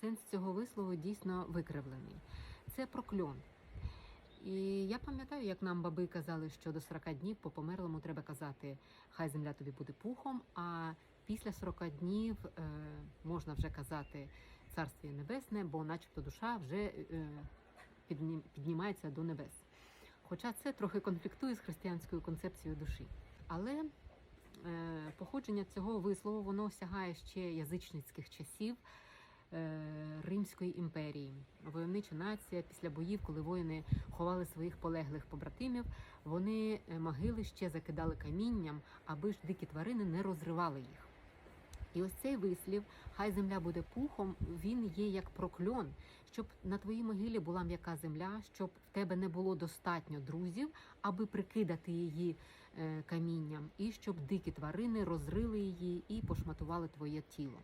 сенс цього вислову дійсно викривлений. Це прокльон. І я пам'ятаю, як нам баби казали, що до 40 днів по померлому треба казати Хай земля тобі буде пухом. А після 40 днів е, можна вже казати Царствіє Небесне, бо, начебто, душа вже е, піднім- піднімається до небес. Хоча це трохи конфліктує з християнською концепцією душі. Але е, походження цього вислову воно сягає ще язичницьких часів е, Римської імперії. Войовнича нація після боїв, коли воїни ховали своїх полеглих побратимів, вони е, могили ще закидали камінням, аби ж дикі тварини не розривали їх. І ось цей вислів, хай земля буде пухом, він є як прокльон, щоб на твоїй могилі була м'яка земля, щоб в тебе не було достатньо друзів, аби прикидати її е, камінням, і щоб дикі тварини розрили її і пошматували твоє тіло.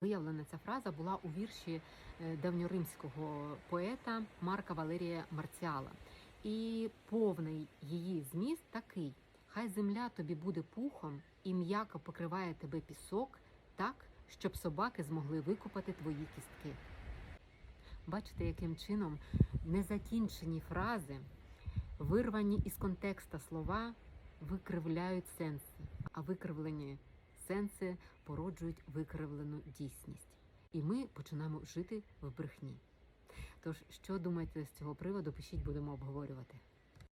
Виявлена ця фраза була у вірші е, давньоримського поета Марка Валерія Марціала. І повний її зміст такий: хай земля тобі буде пухом і м'яко покриває тебе пісок, так, щоб собаки змогли викопати твої кістки. Бачите, яким чином незакінчені фрази, вирвані із контекста слова, викривляють сенси, а викривлені сенси породжують викривлену дійсність. І ми починаємо жити в брехні. Тож, що думаєте з цього приводу, пишіть, будемо обговорювати.